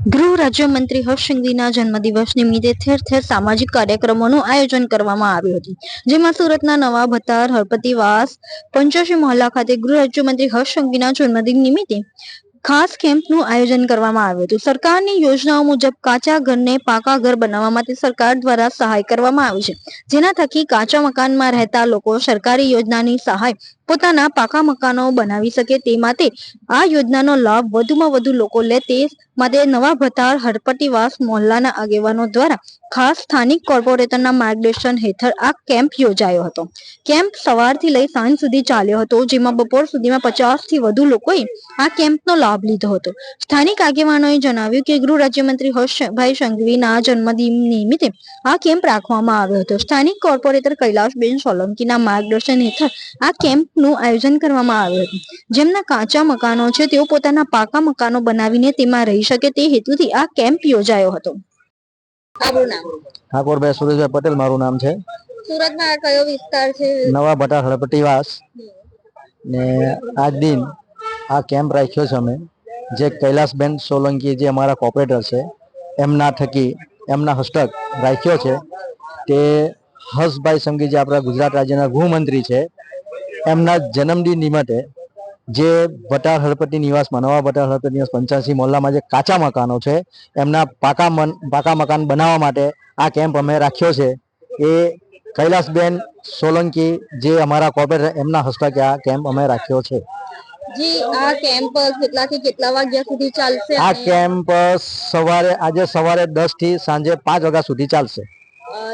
ગૃહ રાજ્યમંત્રી હર્ષસિંઘવીના જન્મદિવસ નિમિત્તે ઠેર ઠેર સામાજિક કાર્યક્રમોનું આયોજન કરવામાં આવ્યું હતું. જેમાં સુરતના નવા ભતાર હરપતિવાસ પંચ્યાસી મહોલ્લા ખાતે ગૃહ રાજ્યમંત્રી હર્ષસિંઘવીના જન્મદિન નિમિત્તે ખાસ કેમ્પનું આયોજન કરવામાં આવ્યું હતું. સરકારની યોજનાઓ મુજબ કાચા ઘરને પાકા ઘર બનાવવા માટે સરકાર દ્વારા સહાય કરવામાં આવી છે. જેના થકી કાચા મકાનમાં રહેતા લોકો સરકારી યોજનાની સહાય પોતાના પાકા મકાનો બનાવી શકે તે માટે આ યોજનાનો લાભ વધુમાં વધુ લોકો લે તે માટે નવા ભતાર હરપટીવાસ મોહલ્લાના આગેવાનો દ્વારા ખાસ સ્થાનિક કોર્પોરેટરના માર્ગદર્શન હેઠળ આ કેમ્પ યોજાયો હતો. કેમ્પ સવારથી લઈ સાંજ સુધી ચાલ્યો હતો, જેમાં બપોર સુધીમાં પચાસથી વધુ લોકોએ આ કેમ્પનો લાભ લીધો હતો. સ્થાનિક આગેવાનોએ જણાવ્યું કે ગૃહ રાજ્યમંત્રી હર્ષભાઈ સંઘવીના જન્મદિન નિમિત્તે આ કેમ્પ રાખવામાં આવ્યો હતો. સ્થાનિક કોર્પોરેટર કૈલાશબેન સોલંકીના માર્ગદર્શન હેઠળ આ કેમ્પનું આયોજન કરવામાં આવ્યું હતું. જેમના કાચા મકાનો છે તેઓ પોતાના પાકા મકાનો બનાવીને તેમાં રહી શકે તે હેતુથી આ કેમ્પ યોજાયો હતો. ઠાકોરભાઈ સુરેશભાઈ પટેલ મારું નામ છે. સુરતમાં કયો વિસ્તાર છે? નવા ભટા હળપટીવાસ ને આજ દિન આ કેમ્પ રાખ્યો છે અમે. જે કૈલાસબેન સોલંકી જે અમારા કોપરેટર છે એમના થકી એમના હસ્તક રાખ્યો છે. તે હર્ષભાઈ સંઘવી જે આપણા ગુજરાત રાજ્યના ગૃહમંત્રી છે એમના જન્મદિન નિમિત્તે જે ભટાર હળપતિ નિવાસમાં નવા ભટાર હળપતિ નિવાસ પંચ્યાસી મોહલ્લામાં જે કાચા મકાનો છે એમના પાકા મન પાકા મકાન બનાવવા માટે આ કેમ્પ અમે રાખ્યો છે. એ કૈલાસબેન સોલંકી જે અમારા કોર્પોરેટર એમના હસ્તકે આ કેમ્પ અમે રાખ્યો છે. જી આ કેમ્પ કેટલાથી કેટલા વાગ્યા સુધી ચાલશે આ કેમ્પ સવારે આજે સવારે દસથી સાંજે પાંચ વાગ્યા સુધી ચાલશે.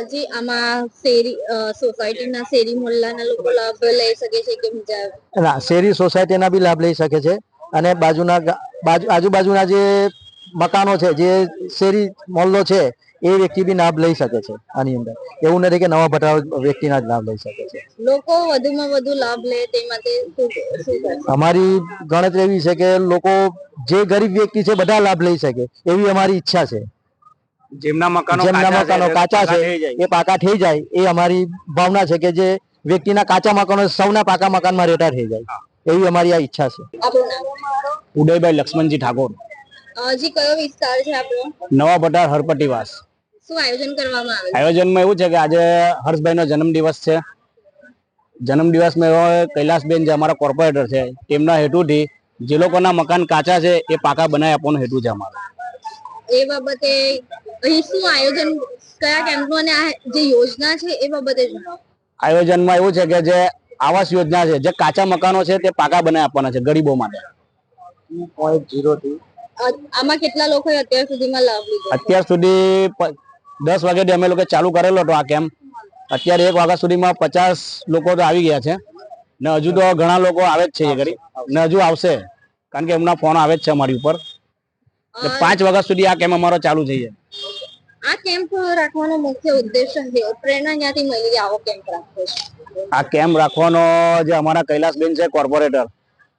જી આમાં શેરી સોસાયટીના શેરી મોહલ્લાના લોકો લાભ લઈ શકે છે કે બીજા? ના શેરી સોસાયટીના બી લાભ લઈ શકે છે અને બાજુના બાજુ આજુબાજુના જે મકાનો છે જે શેરી મોહલ્લો છે એ વ્યક્તિ બી લાભ લઈ શકે છે આની અંદર. એવું નથી કે નવા ભટાર વ્યક્તિના જ લાભ લઈ શકે છે. લોકો વધુમાં વધુ લાભ લે તે માટે અમારી ગણતરી એવી છે કે લોકો જે ગરીબ વ્યક્તિ છે બધા લાભ લઈ શકે એવી અમારી ઈચ્છા છે. જેમના મકાનો જેમના કાચા મકાનો છે, કાચા છે એ પાકા થઈ જાય એ અમારી ભાવના છે કે જે વ્યક્તિના કાચા મકાનો સૌના પાકા મકાનમાં રેટા થઈ જાય. એવી અમારી આ ઈચ્છા છે. ઉદયભાઈ લક્ષ્મણજી ઠાકોર. જી કયો વિસ્તાર છે આપણો નવા ભટાર હરપટીવાસ શું આયોજન કરવામાં આવે આયોજનમાં એવું છે કે આજે હર્ષભાઈનો જન્મદિવસ છે. જન્મદિવસમાં એવો કૈલાસબેન જે અમારા કોર્પોરેટર છે તેમના હેતુથી જે લોકોના મકાન કાચા છે એ પાકા બનાવી આપવાનો હેતુ છે અમારો. એ બાબતે અહીં શું આયોજન કયા કેમ્પનું અને આ જે યોજના છે એ બાબતે જણાવો આયોજનમાં એવું છે કે જે આવાસ યોજના છે જે કાચા મકાનો છે તે પાકા બનાવી આપવાના છે ગરીબો માટે. અ, આમાં કેટલા લોકોએ અત્યાર સુધીમાં લાભ લીધો? અત્યાર સુધી દસ વાગ્યાથી અમે લોકો ચાલુ કરેલો હતો આ કેમ્પ. અત્યારે એક વાગ્યા સુધીમાં પચાસ લોકો તો આવી ગયા છે. ને હજુ તો ઘણા લોકો આવે જ છે એ ઘડી ને હજુ આવશે. કારણ કે એમના ફોન આવે જ છે અમારી ઉપર. પાંચ વાગ્યા સુધી આ કેમ્પ અમારો ચાલુ થઈ જાય. આ કેમ્પ રાખવાનો મુખ્ય ઉદ્દેશ પ્રેરણા ક્યાંથી મળી આવો કેમ્પ રાખવો છે. આ કેમ્પ રાખવાનો જે અમારા કૈલાસબેન છે કોર્પોરેટર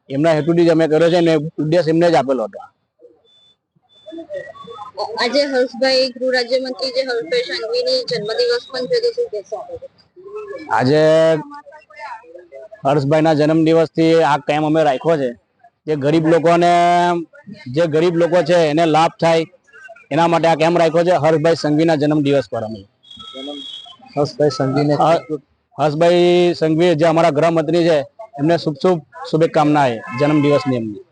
એમના હેતુથી જ અમે કર્યો છે ને ઉદ્દેશ એમને જ આપેલો હતો. આજે હર્ષભાઈ ગૃહ રાજ્યમંત્રી જે હર્ષભાઈ સંઘવીની જન્મદિવસ પણ છે તે શું કહેશો આજે હર્ષભાઈના જન્મદિવસથી આ કેમ્પ અમે રાખ્યો છે. જે ગરીબ લોકોને જે ગરીબ લોકો છે એને લાભ થાય એના માટે આ કેમ્પ રાખ્યો છે? હર્ષભાઈ સંઘવીના જન્મદિવસ પર અમે. હર્ષભાઈ સંઘવીને હર્ષભાઈ સંઘવી જે અમારા ગૃહમંત્રી છે એમને શુભ શુભ શુભેકામના જન્મદિવસની એમની.